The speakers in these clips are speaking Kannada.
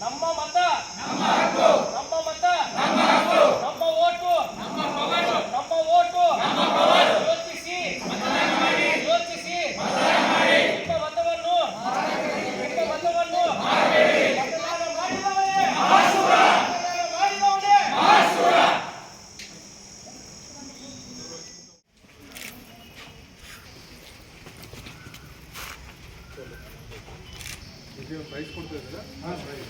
ನಮ್ಮ ಮತ ನಮ್ಮ ಮತ ನಮ್ಮ ಓಟು ನಮ್ಮ ಓಟು ಯೋಚಿಸಿ ಯೋಚಿಸಿ ನಿಮ್ಮ ಮತವನ್ನು ನಿಮ್ಮ ಮತವನ್ನು ಮತದಾನ ಮಾಡಿದವನೇ ಮತದಾನ ಮಾಡಿದವನೇ ಇದು ಪ್ರೈಸ್ ಕೊಡ್ತಾ ಇದ್ದೀರಾ? ಹಾಂ ಪ್ರೈಸ್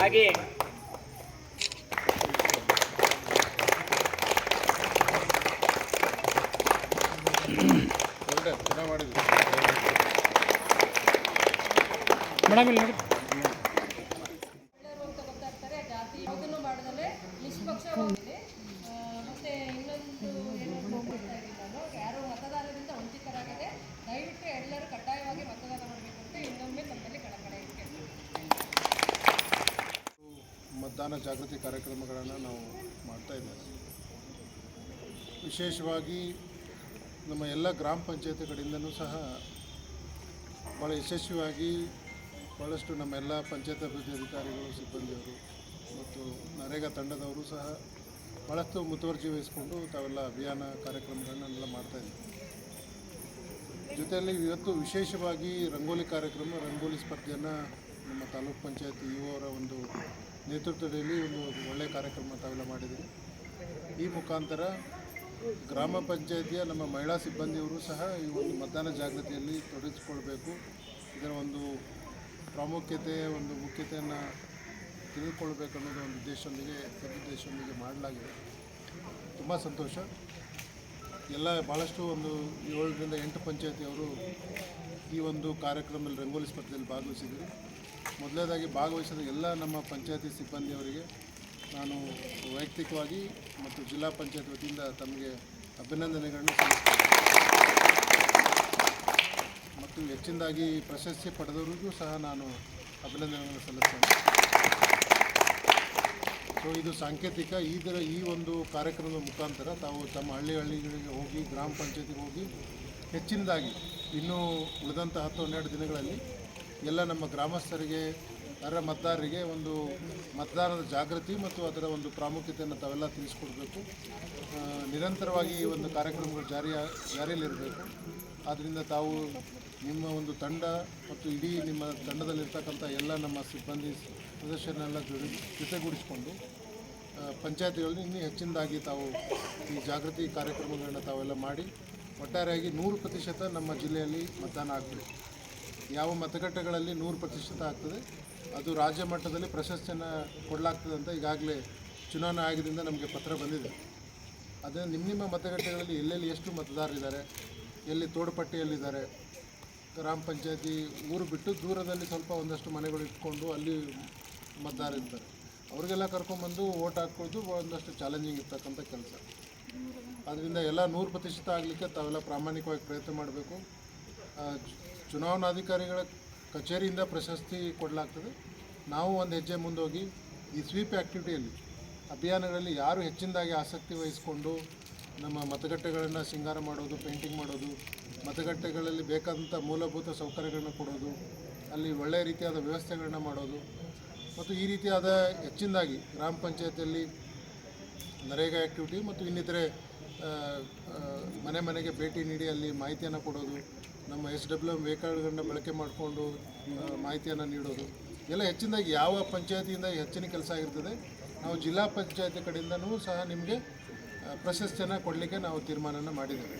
ಹಾಗೆ. ಒಳ್ಳೆ ಇಲ್ಲಿ ಮಾಡಿದ್ವಿ ಮತದಾನ ಜಾಗೃತಿ ಕಾರ್ಯಕ್ರಮಗಳನ್ನು ನಾವು ಮಾಡ್ತಾ ಇದ್ದೇವೆ. ವಿಶೇಷವಾಗಿ ನಮ್ಮ ಎಲ್ಲ ಗ್ರಾಮ ಪಂಚಾಯತಿ ಕಡೆಯಿಂದನೂ ಸಹ ಭಾಳ ಯಶಸ್ವಿಯಾಗಿ ಭಾಳಷ್ಟು ನಮ್ಮೆಲ್ಲ ಪಂಚಾಯತ್ ಅಭಿವೃದ್ಧಿ ಅಧಿಕಾರಿಗಳು, ಸಿಬ್ಬಂದಿಯವರು ಮತ್ತು ನರೇಗಾ ತಂಡದವರು ಸಹ ಭಾಳಷ್ಟು ಮುತುವರ್ಜಿ ವಹಿಸಿಕೊಂಡು ತಾವೆಲ್ಲ ಅಭಿಯಾನ ಕಾರ್ಯಕ್ರಮಗಳನ್ನೆಲ್ಲ ಮಾಡ್ತಾಯಿದ್ದೀವಿ ಜೊತೆಯಲ್ಲಿ ಇವತ್ತು ವಿಶೇಷವಾಗಿ ರಂಗೋಲಿ ಕಾರ್ಯಕ್ರಮ, ರಂಗೋಲಿ ಸ್ಪರ್ಧೆಯನ್ನು ನಮ್ಮ ತಾಲೂಕು ಪಂಚಾಯತ್ ಇ ಅವರ ಒಂದು ನೇತೃತ್ವದಲ್ಲಿ ಒಂದು ಒಳ್ಳೆಯ ಕಾರ್ಯಕ್ರಮ ತಾವೆಲ್ಲ ಮಾಡಿದ್ದೀವಿ ಈ ಮುಖಾಂತರ ಗ್ರಾಮ ಪಂಚಾಯತಿಯ ನಮ್ಮ ಮಹಿಳಾ ಸಿಬ್ಬಂದಿಯವರು ಸಹ ಈ ಒಂದು ಮತದಾನ ಜಾಗೃತಿಯಲ್ಲಿ ತೊಡಗಿಸಿಕೊಳ್ಬೇಕು. ಇದರ ಒಂದು ಪ್ರಾಮುಖ್ಯತೆ, ಒಂದು ಮುಖ್ಯತೆಯನ್ನು ತಿಳಿದುಕೊಳ್ಬೇಕು ಅನ್ನೋದು ಒಂದು ಉದ್ದೇಶದೊಂದಿಗೆ, ಸದುದ್ದೇಶದೊಂದಿಗೆ ಮಾಡಲಾಗಿದೆ. ತುಂಬ ಸಂತೋಷ. ಎಲ್ಲ ಭಾಳಷ್ಟು ಒಂದು ಏಳರಿಂದ ಎಂಟು ಪಂಚಾಯತಿಯವರು ಈ ಒಂದು ಕಾರ್ಯಕ್ರಮದಲ್ಲಿ ರಂಗೋಲಿ ಸ್ಪರ್ಧೆಯಲ್ಲಿ ಭಾಗವಹಿಸಿದ್ರು ಮೊದಲನೇದಾಗಿ ಭಾಗವಹಿಸಿದ ಎಲ್ಲ ನಮ್ಮ ಪಂಚಾಯತಿ ಸಿಬ್ಬಂದಿಯವರಿಗೆ ನಾನು ವೈಯಕ್ತಿಕವಾಗಿ ಮತ್ತು ಜಿಲ್ಲಾ ಪಂಚಾಯತ್ ವತಿಯಿಂದ ತಮಗೆ ಅಭಿನಂದನೆಗಳನ್ನು ಮತ್ತು ಹೆಚ್ಚಿನದಾಗಿ ಪ್ರಶಸ್ತಿ ಪಡೆದವರಿಗೂ ಸಹ ನಾನು ಅಭಿನಂದನೆಗಳನ್ನು ಸಲ್ಲಿಸ್ತೇನೆ. ಸೊ ಇದು ಸಾಂಕೇತಿಕ. ಇದರ ಈ ಒಂದು ಕಾರ್ಯಕ್ರಮದ ಮುಖಾಂತರ ತಾವು ತಮ್ಮ ಹಳ್ಳಿ ಹಳ್ಳಿಗಳಿಗೆ ಹೋಗಿ, ಗ್ರಾಮ ಪಂಚಾಯತಿಗೆ ಹೋಗಿ ಹೆಚ್ಚಿನದಾಗಿ ಇನ್ನೂ ಉಳಿದಂಥ ಹತ್ತು ಹನ್ನೆರಡು ದಿನಗಳಲ್ಲಿ ಎಲ್ಲ ನಮ್ಮ ಗ್ರಾಮಸ್ಥರಿಗೆ ಅರ್ಹ ಮತದಾರರಿಗೆ ಒಂದು ಮತದಾನದ ಜಾಗೃತಿ ಮತ್ತು ಅದರ ಒಂದು ಪ್ರಾಮುಖ್ಯತೆಯನ್ನು ತಾವೆಲ್ಲ ತಿಳಿಸ್ಕೊಡ್ಬೇಕು. ನಿರಂತರವಾಗಿ ಈ ಒಂದು ಕಾರ್ಯಕ್ರಮಗಳು ಜಾರಿಯ, ಜಾರಿಯಲ್ಲಿರಬೇಕು. ಆದ್ದರಿಂದ ತಾವು ನಿಮ್ಮ ಒಂದು ತಂಡ ಮತ್ತು ಇಡೀ ನಿಮ್ಮ ತಂಡದಲ್ಲಿರ್ತಕ್ಕಂಥ ಎಲ್ಲ ನಮ್ಮ ಸಿಬ್ಬಂದಿ ಸದಸ್ಯರನ್ನೆಲ್ಲ ಜೊತೆ, ಜೊತೆಗೂಡಿಸಿಕೊಂಡು ಪಂಚಾಯತಿಗಳಲ್ಲಿ ಇನ್ನೂ ಹೆಚ್ಚಿನದಾಗಿ ತಾವು ಈ ಜಾಗೃತಿ ಕಾರ್ಯಕ್ರಮಗಳನ್ನ ತಾವೆಲ್ಲ ಮಾಡಿ ಒಟ್ಟಾರೆಯಾಗಿ ನೂರು ಪ್ರತಿಶತ ನಮ್ಮ ಜಿಲ್ಲೆಯಲ್ಲಿ ಮತದಾನ ಆಗ್ತದೆ. ಯಾವ ಮತಗಟ್ಟೆಗಳಲ್ಲಿ ನೂರು ಪ್ರತಿಶತ ಆಗ್ತದೆ, ಅದು ರಾಜ್ಯ ಮಟ್ಟದಲ್ಲಿ ಪ್ರಶಸ್ತಿಯನ್ನು ಕೊಡಲಾಗ್ತದೆ ಅಂತ ಈಗಾಗಲೇ ಚುನಾವಣಾ ಆಯೋಗದಿಂದ ನಮಗೆ ಪತ್ರ ಬಂದಿದೆ. ಅದೇ ನಿಮ್ಮ ನಿಮ್ಮ ಮತಗಟ್ಟೆಗಳಲ್ಲಿ ಎಲ್ಲೆಲ್ಲಿ ಎಷ್ಟು ಮತದಾರರಿದ್ದಾರೆ ಎಲ್ಲಿ ತೋಡುಪಟ್ಟಿಯಲ್ಲಿದ್ದಾರೆ, ಗ್ರಾಮ ಪಂಚಾಯತಿ ಊರು ಬಿಟ್ಟು ದೂರದಲ್ಲಿ ಸ್ವಲ್ಪ ಒಂದಷ್ಟು ಮನೆಗಳು ಇಟ್ಕೊಂಡು ಅಲ್ಲಿ ಮತದಾರ ಇರ್ತಾರೆ. ಅವ್ರಿಗೆಲ್ಲ ಕರ್ಕೊಂಬಂದು ಓಟ್ ಹಾಕ್ಕೊಳ್ಳೋದು ಒಂದಷ್ಟು ಚಾಲೆಂಜಿಂಗ್ ಇರ್ತಕ್ಕಂಥ ಕೆಲಸ. ಅದರಿಂದ ಎಲ್ಲ ನೂರು ಪ್ರತಿಶತ ಆಗಲಿಕ್ಕೆ ತಾವೆಲ್ಲ ಪ್ರಾಮಾಣಿಕವಾಗಿ ಪ್ರಯತ್ನ ಮಾಡಬೇಕು. ಚುನಾವಣಾಧಿಕಾರಿಗಳ ಕಚೇರಿಯಿಂದ ಪ್ರಶಸ್ತಿ ಕೊಡಲಾಗ್ತದೆ. ನಾವು ಒಂದು ಹೆಜ್ಜೆ ಮುಂದೋಗಿ ಈ ಸ್ವೀಪ್ ಆ್ಯಕ್ಟಿವಿಟಿಯಲ್ಲಿ ಅಭಿಯಾನಗಳಲ್ಲಿ ಯಾರು ಹೆಚ್ಚಿನದಾಗಿ ಆಸಕ್ತಿ ವಹಿಸಿಕೊಂಡು ನಮ್ಮ ಮತಗಟ್ಟೆಗಳನ್ನು ಸಿಂಗಾರ ಮಾಡೋದು, ಪೇಂಟಿಂಗ್ ಮಾಡೋದು, ಮತಗಟ್ಟೆಗಳಲ್ಲಿ ಬೇಕಾದಂಥ ಮೂಲಭೂತ ಸೌಕರ್ಯಗಳನ್ನು ಕೊಡೋದು, ಅಲ್ಲಿ ಒಳ್ಳೆಯ ರೀತಿಯಾದ ವ್ಯವಸ್ಥೆಗಳನ್ನ ಮಾಡೋದು ಮತ್ತು ಈ ರೀತಿಯಾದ ಹೆಚ್ಚಿನದಾಗಿ ಗ್ರಾಮ ಪಂಚಾಯತಿಯಲ್ಲಿ ನರೇಗಾ ಆ್ಯಕ್ಟಿವಿಟಿ ಮತ್ತು ಇನ್ನಿತರೆ ಮನೆ ಮನೆಗೆ ಭೇಟಿ ನೀಡಿ ಅಲ್ಲಿ ಮಾಹಿತಿಯನ್ನು ಕೊಡೋದು, ನಮ್ಮ ಎಸ್ ಡಬ್ಲ್ಯೂ ಎಂ ವೆಹಿಕಲ್ಗಳನ್ನ ಬಳಕೆ ಮಾಡಿಕೊಂಡು ಮಾಹಿತಿಯನ್ನು ನೀಡೋದು. ಎಲ್ಲ ಹೆಚ್ಚಿನದಾಗಿ ಯಾವ ಪಂಚಾಯತಿಯಿಂದ ಹೆಚ್ಚಿನ ಕೆಲಸ ಆಗಿರ್ತದೆ, ನಾವು ಜಿಲ್ಲಾ ಪಂಚಾಯತಿ ಕಡೆಯಿಂದನೂ ಸಹ ನಿಮಗೆ ಪ್ರಶಸ್ತಿಯನ್ನು ಕೊಡಲಿಕ್ಕೆ ನಾವು ತೀರ್ಮಾನ ಮಾಡಿದ್ದೇವೆ.